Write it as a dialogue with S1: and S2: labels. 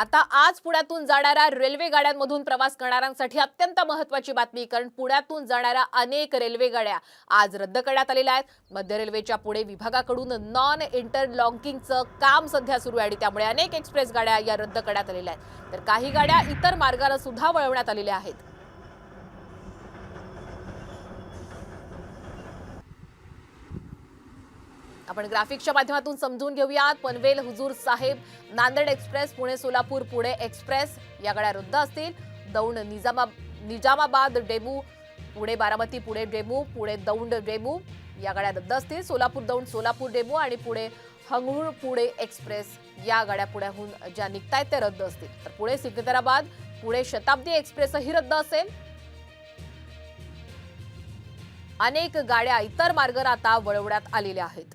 S1: आता आज पुण्यातून जाणाऱ्या रेल्वे गाड्यांमधून प्रवास करणाऱ्यांसाठी अत्यंत महत्वाची बातमी कारण पुण्यातून जाणाऱ्या अनेक रेल्वे गाड्या आज रद्द करण्यात आलेल्या आहेत. मध्य रेल्वेच्या पुणे विभागाकडून नॉन इंटरलॉकिंगचं काम सध्या सुरू आहे आणि त्यामुळे अनेक एक्सप्रेस गाड्या या रद्द करण्यात आलेल्या आहेत. तर काही गाड्या इतर मार्गाला सुद्धा वळवण्यात आलेल्या आहेत. आपण ग्राफिक्सच्या माध्यमातून समजून घेऊयात. पनवेल हुजूर साहेब नांदेड एक्सप्रेस पुणे सोलापूर पुणे एक्सप्रेस या गाड्या रद्द असतील. Daund निजामा Nizamabad DEMU Pune Baramati Pune DEMU Pune Daund DEMU या गाड्या रद्द असतील. सोलापूर दौंड सोलापूर डेमू आणि पुणे हंगळूर पुणे एक्सप्रेस या गाड्या पुण्याहून ज्या निघतायत त्या रद्द असतील. तर पुणे सिकंदराबाद पुणे शताब्दी एक्सप्रेसही रद्द असेल. अनेक गाड्या इतर मार्गावर आता वळवण्यात आलेल्या आहेत.